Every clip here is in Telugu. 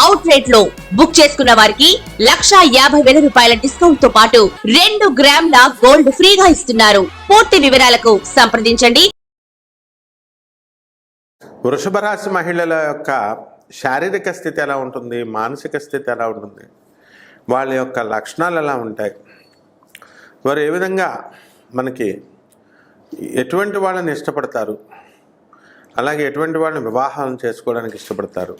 అవుట్లెట్లో బుక్ చేసుకున్న వారికి లక్షా యాభై వేల రూపాయల డిస్కౌంట్తో పాటు రెండు గ్రాముల గోల్డ్ ఫ్రీగా ఇస్తున్నారు. పూర్తి వివరాలకు సంప్రదించండి. వృషభ రాశి మహిళల యొక్క శారీరక స్థితి ఎలా ఉంటుంది? మానసిక స్థితి ఎలా ఉంటుంది? వాళ్ళ యొక్క లక్షణాలు ఎలా ఉంటాయి? వారు ఏ విధంగా మనకి ఎటువంటి వాళ్ళని ఇష్టపడతారు? అలాగే ఎటువంటి వాళ్ళని వివాహం చేసుకోవడానికి ఇష్టపడతారు?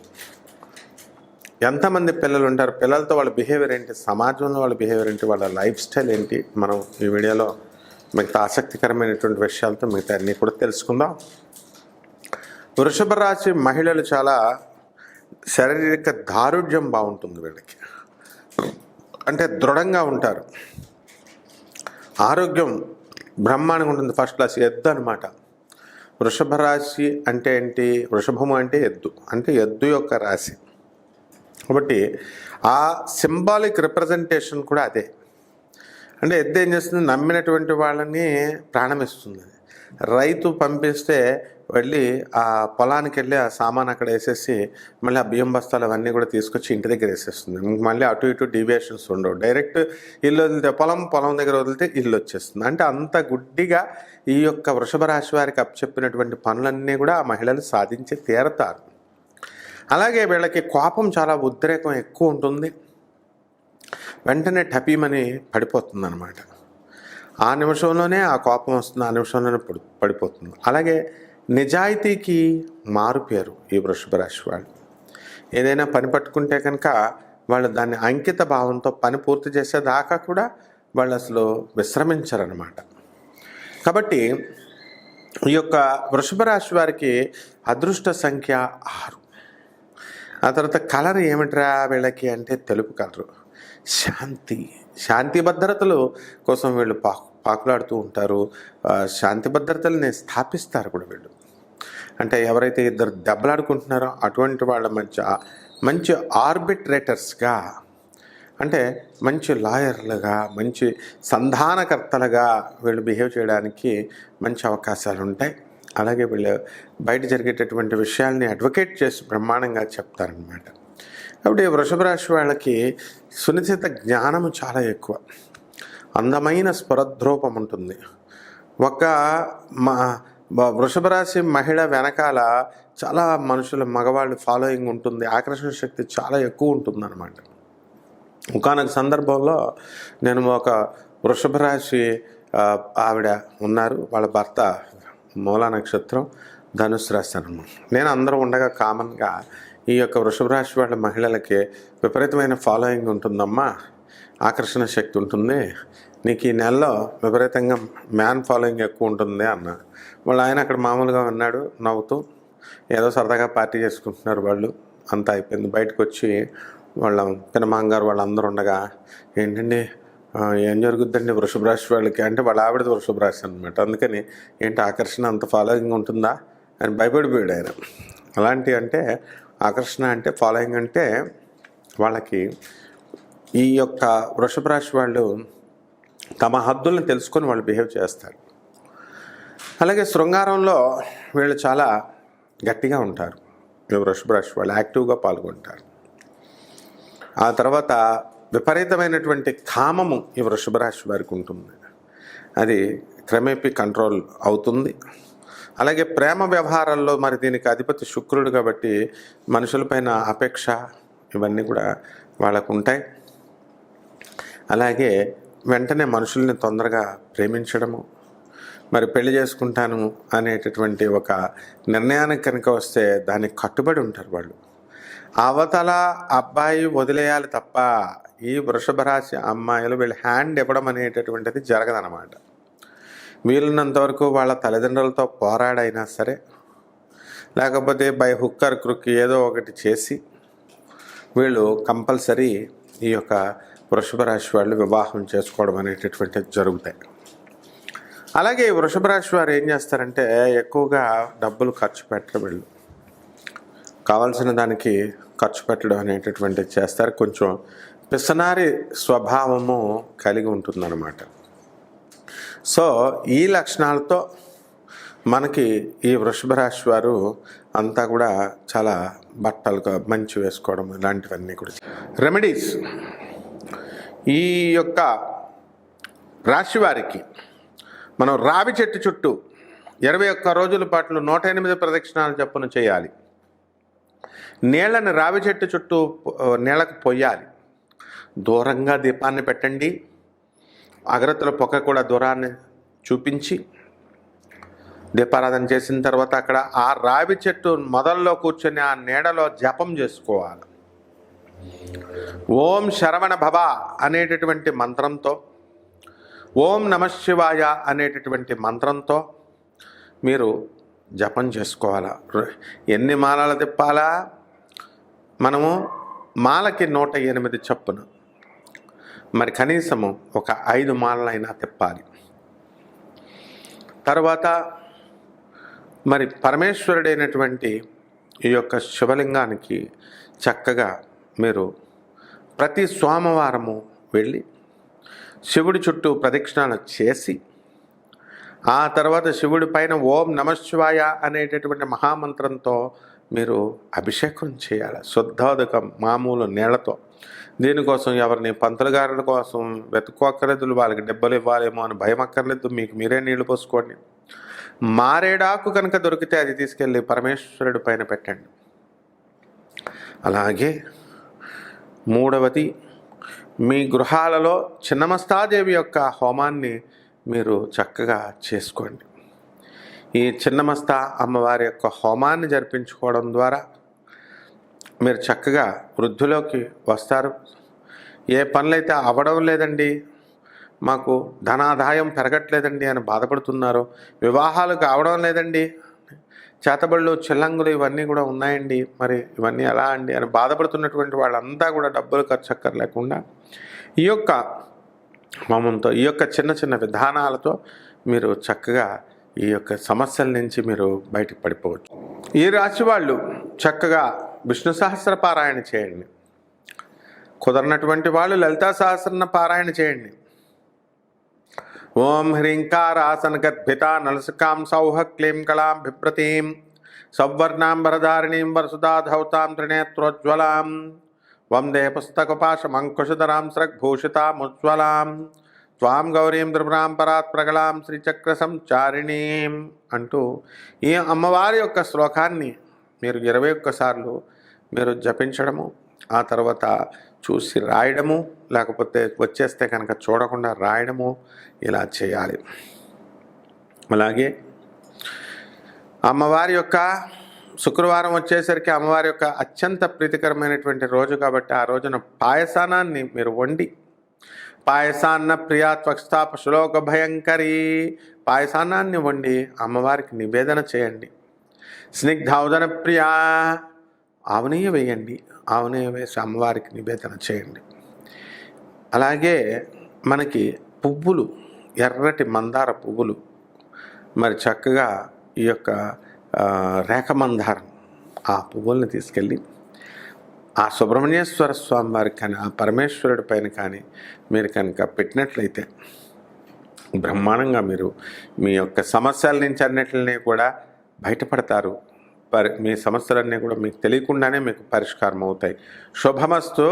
ఎంతమంది పిల్లలు ఉంటారు? పిల్లలతో వాళ్ళ బిహేవియర్ ఏంటి? సమాజంలో వాళ్ళ బిహేవియర్ ఏంటి? వాళ్ళ లైఫ్ స్టైల్ ఏంటి? మనం ఈ వీడియోలో మిగతా ఆసక్తికరమైనటువంటి విషయాలతో మిగతా అన్నీ కూడా తెలుసుకుందాం. వృషభ రాశి మహిళలు చాలా శారీరక దారుఢ్యం బాగుంటుంది వీళ్ళకి. అంటే దృఢంగా ఉంటారు. ఆరోగ్యం బ్రహ్మాండంగా ఉంటుంది. ఫస్ట్ క్లాస్ ఎద్దు అనమాట వృషభ రాశి అంటే ఏంటి? వృషభము అంటే ఎద్దు. అంటే ఎద్దు యొక్క రాశి. కాబట్టి ఆ సింబాలిక్ రిప్రజెంటేషన్ కూడా అదే. అంటే ఎద్దు ఏం చేస్తుంది? నమ్మినటువంటి వాళ్ళని ప్రాణమిస్తుంది. రైతు పంపిస్తే వెళ్ళి ఆ పొలానికి వెళ్ళి ఆ సామాన్ అక్కడ వేసేసి మళ్ళీ ఆ బియ్యం బస్తాలు అవన్నీ కూడా తీసుకొచ్చి ఇంటి దగ్గర వేసేస్తుంది. మళ్ళీ అటు ఇటు డీవియేషన్స్ ఉండవు. డైరెక్ట్ ఇల్లు వదిలితే పొలం పొలం దగ్గర వదిలితే ఇల్లు వచ్చేస్తుంది. అంటే అంత గుడ్డిగా ఈ యొక్క వృషభ రాశి వారికి అప్పచెప్పినటువంటి పనులన్నీ కూడా ఆ మహిళలు సాధించి తీరతారు. అలాగే వీళ్ళకి కోపం చాలా ఉద్రేకం ఎక్కువ ఉంటుంది. వెంటనే టపీమని పడిపోతుంది అనమాట ఆ నిమిషంలోనే ఆ కోపం వస్తుంది ఆ నిమిషంలోనే పడి పడిపోతుంది. అలాగే నిజాయితీకి మారుపేరు ఈ వృషభ రాశి వాళ్ళు. ఏదైనా పని పట్టుకుంటే కనుక వాళ్ళు దాన్ని అంకిత భావంతో పని పూర్తి చేసేదాకా కూడా వాళ్ళు అసలు విశ్రమించరనమాట కాబట్టి ఈ యొక్క వృషభ రాశి వారికి అదృష్ట సంఖ్య ఆరు. ఆ తర్వాత కలర్ ఏమిట్రా వీళ్ళకి అంటే తెలుపు కలరు. శాంతి. శాంతి భద్రతలు కోసం వీళ్ళు పా పాకులాడుతూ ఉంటారు. శాంతి భద్రతల్ని స్థాపిస్తారు కూడా వీళ్ళు. అంటే ఎవరైతే ఇద్దరు దెబ్బలాడుకుంటున్నారో అటువంటి వాళ్ళ మధ్య మంచి ఆర్బిట్రేటర్స్గా అంటే మంచి లాయర్లుగా మంచి సంధానకర్తలుగా వీళ్ళు బిహేవ్ చేయడానికి మంచి అవకాశాలు ఉంటాయి అలాగే వీళ్ళు బయట జరిగేటటువంటి విషయాల్ని అడ్వకేట్ చేసి బ్రహ్మాండంగా చెప్తారనమాట కాబట్టి వృషభ రాశి వాళ్ళకి సునిశ్చిత జ్ఞానము చాలా ఎక్కువ. అందమైన స్ఫురద్రూపం ఉంటుంది. ఒక మా వృషభ రాశి మహిళ వెనకాల చాలా మనుషుల మగవాళ్ళు ఫాలోయింగ్ ఉంటుంది. ఆకర్షణ శక్తి చాలా ఎక్కువ ఉంటుంది అనమాట ఒకనొక సందర్భంలో నేను ఒక వృషభ రాశి ఆవిడ ఉన్నారు. వాళ్ళ భర్త మూలా నక్షత్రం ధనుసు రాశి అనమాట నేను అందరూ ఉండగా కామన్గా ఈ యొక్క వృషభ రాశి వాళ్ళ మహిళలకి విపరీతమైన ఫాలోయింగ్ ఉంటుందమ్మా. ఆకర్షణ శక్తి ఉంటుంది. నీకు ఈ నెలలో విపరీతంగా మ్యాన్ ఫాలోయింగ్ ఎక్కువ ఉంటుంది అన్న. వాళ్ళు ఆయన అక్కడ మామూలుగా ఉన్నాడు నవ్వుతూ ఏదో సరదాగా పార్టీ చేసుకుంటున్నారు వాళ్ళు. అంతా అయిపోయింది. బయటకు వచ్చి వాళ్ళ పినమాంగారు వాళ్ళందరూ ఉండగా ఏంటండి ఏం జరుగుద్దండి? వృషభ రాశి వాళ్ళకి అంటే వాళ్ళ ఆవిడది వృషభ రాశి అనమాట అందుకని ఏంటి ఆకర్షణ అంత ఫాలోయింగ్ ఉంటుందా అని భయపడిపోయాడు ఆయన. అలాంటి అంటే ఆకర్షణ అంటే ఫాలోయింగ్ అంటే వాళ్ళకి ఈ యొక్క వృషభ రాశి వాళ్ళు తమ హద్దులను తెలుసుకొని వాళ్ళు బిహేవ్ చేస్తారు. అలాగే శృంగారంలో వీళ్ళు చాలా గట్టిగా ఉంటారు. వృషభ రాశి వాళ్ళు యాక్టివ్గా పాల్గొంటారు. ఆ తర్వాత విపరీతమైనటువంటి కామము ఈ వృషభరాశి వారికి ఉంటుంది అది క్రమేపీ కంట్రోల్ అవుతుంది. అలాగే ప్రేమ వ్యవహారాల్లో మరి దీనికి అధిపతి శుక్రుడు కాబట్టి మనుషులపైన అపేక్ష ఇవన్నీ కూడా వాళ్ళకు ఉంటాయి. అలాగే వెంటనే మనుషుల్ని తొందరగా ప్రేమించడము మరి పెళ్ళి చేసుకుంటాను అనేటటువంటి ఒక నిర్ణయానికి కనుక వస్తే దానికి కట్టుబడి ఉంటారు వాళ్ళు. అవతల అబ్బాయి వదిలేయాలి తప్ప ఈ వృషభ రాశి అమ్మాయిలు వీళ్ళు హ్యాండ్ ఇవ్వడం అనేటటువంటిది జరగదనమాట వీలున్నంతవరకు వాళ్ళ తల్లిదండ్రులతో పోరాడైనా సరే లేకపోతే బై హుక్కర్ క్రుక్ ఏదో ఒకటి చేసి వీళ్ళు కంపల్సరీ ఈ యొక్క వృషభ రాశి వాళ్ళు వివాహం చేసుకోవడం అనేటటువంటిది జరుగుతాయి. అలాగే ఈ వృషభ రాశి వారు ఏం చేస్తారంటే ఎక్కువగా డబ్బులు ఖర్చు పెట్టరు వీళ్ళు. కావాల్సిన దానికి ఖర్చు పెట్టడం అనేటటువంటిది చేస్తారు. కొంచెం పిసనారి స్వభావము కలిగి ఉంటుందన్నమాట. సో ఈ లక్షణాలతో మనకి ఈ వృషభ రాశి వారు అంతా కూడా చాలా బట్టలుగా మంచి వేసుకోవడం ఇలాంటివన్నీ కూడా. రెమెడీస్ ఈ యొక్క రాశి వారికి మనం రావి చెట్టు చుట్టూ ఇరవై ఒక్క రోజుల పాటు నూట ఎనిమిది ప్రదక్షిణాలు చప్పున చేయాలి. నీళ్ళని రావి చెట్టు చుట్టూ నీళ్ళకు పొయ్యాలి. దూరంగా దీపాన్ని పెట్టండి. అగరత్తుల పొగ కూడా దూరాన్ని చూపించి దీపారాధన చేసిన తర్వాత అక్కడ ఆ రావి చెట్టు మొదల్లో కూర్చొని ఆ నీడలో జపం చేసుకోవాలి. ఓం శరవణ భవ అనేటటువంటి మంత్రంతో ఓం నమశివాయ అనేటటువంటి మంత్రంతో మీరు జపం చేసుకోవాలా? ఎన్ని మాలలు తిప్పాలా? మనము మాలకి నూట ఎనిమిది చప్పున. మరి కనీసము ఒక ఐదు మాలలైనా తిప్పాలి. తర్వాత మరి పరమేశ్వరుడైనటువంటి ఈ యొక్క శివలింగానికి చక్కగా మీరు ప్రతి సోమవారము వెళ్ళి శివుడి చుట్టూ ప్రదక్షిణాలు చేసి ఆ తర్వాత శివుడి పైన ఓం నమశివాయ అనేటటువంటి మహామంత్రంతో మీరు అభిషేకం చేయాలి. శుద్ధోదకం మామూలు నీళ్ళతో. దీనికోసం ఎవరిని పంతులు గారుల కోసం వెతుక్కోక్కర్లేదు వాళ్ళకి డబ్బులు ఇవ్వాలేమో అని భయం అక్కర్లేదు మీకు మీరే నీళ్ళు పోసుకోండి. మారేడాకు కనుక దొరికితే అది తీసుకెళ్ళి పరమేశ్వరుడి పైన పెట్టండి. అలాగే మూడవది మీ గృహాలలో చిన్నమస్తాదేవి యొక్క హోమాన్ని మీరు చక్కగా చేసుకోండి. ఈ చిన్నమస్తా అమ్మవారి యొక్క హోమాన్ని జరిపించుకోవడం ద్వారా మీరు చక్కగా వృద్ధిలోకి వస్తారు. ఏ పనులైతే అవ్వడం లేదండి మాకు ధనాదాయం పెరగట్లేదండి అని బాధపడుతున్నారు వివాహాలు కావడం లేదండి చేతబళ్ళు చిల్లంగులు ఇవన్నీ కూడా ఉన్నాయండి. మరి ఇవన్నీ ఎలా అండి అని బాధపడుతున్నటువంటి వాళ్ళంతా కూడా డబ్బులు ఖర్చు అక్కర్లేకుండా ఈ యొక్క హోమంతో ఈ యొక్క చిన్న చిన్న విధానాలతో మీరు చక్కగా ఈ యొక్క సమస్యల నుంచి మీరు బయటకు పడిపోవచ్చు. ఈ రాశి వాళ్ళు చక్కగా విష్ణు సహస్ర పారాయణ చేయండి. కుదరనటువంటి వాళ్ళు లలితా సహస్రన పారాయణ చేయండి. ఓం హ్రీంకారాసన గద్భిత నలసకాం సౌహ క్లీం కళాం బిభ్రతీం సౌవర్ణాం వరధారిణీం వరసుధాధౌతాం త్రినేత్రోజ్వలాం వందే పుస్తకపాశమంకుశధరాం స్రగ్భూషితాముజ్వలాం. త్వాం గౌరీం త్రిపురాం పరాత్ ప్రగళాం శ్రీచక్ర సంచారిణీం అంటూ ఈ అమ్మవారి యొక్క శ్లోకాన్ని మీరు ఇరవై ఒక్కసార్లు మీరు జపించడము ఆ తర్వాత చూసి రాయడము లేకపోతే వచ్చేస్తే కనుక చూడకుండా రాయడము ఇలా చేయాలి. అలాగే అమ్మవారి యొక్క శుక్రవారం వచ్చేసరికి అమ్మవారి యొక్క అత్యంత ప్రీతికరమైనటువంటి రోజు కాబట్టి ఆ రోజున పాయసానాన్ని మీరు వండి పాయసాన్న ప్రియా త్వక్స్థాప శ్లోక భయంకరి పాయసానాన్ని వండి అమ్మవారికి నివేదన చేయండి. స్నిగ్ధౌదన ప్రియా ఆవునేయ వేయండి ఆవునేయ వేసి అమ్మవారికి నివేదన చేయండి. అలాగే మనకి పువ్వులు ఎర్రటి మందార పువ్వులు మరి చక్కగా ఈ యొక్క రేఖమందారం రేఖ ఆ పువ్వుల్ని తీసుకెళ్ళి ఆ సుబ్రహ్మణ్యేశ్వర స్వామి వారికి కానీ ఆ పరమేశ్వరుడి పైన కానీ మీరు కనుక పెట్టినట్లయితే బ్రహ్మాండంగా మీరు మీ యొక్క సమస్యల నుంచి అన్నిటిని కూడా బయటపడతారు. పరి మీ సమస్యలన్నీ కూడా మీకు తెలియకుండానే మీకు పరిష్కారం అవుతాయి. శుభమస్తు.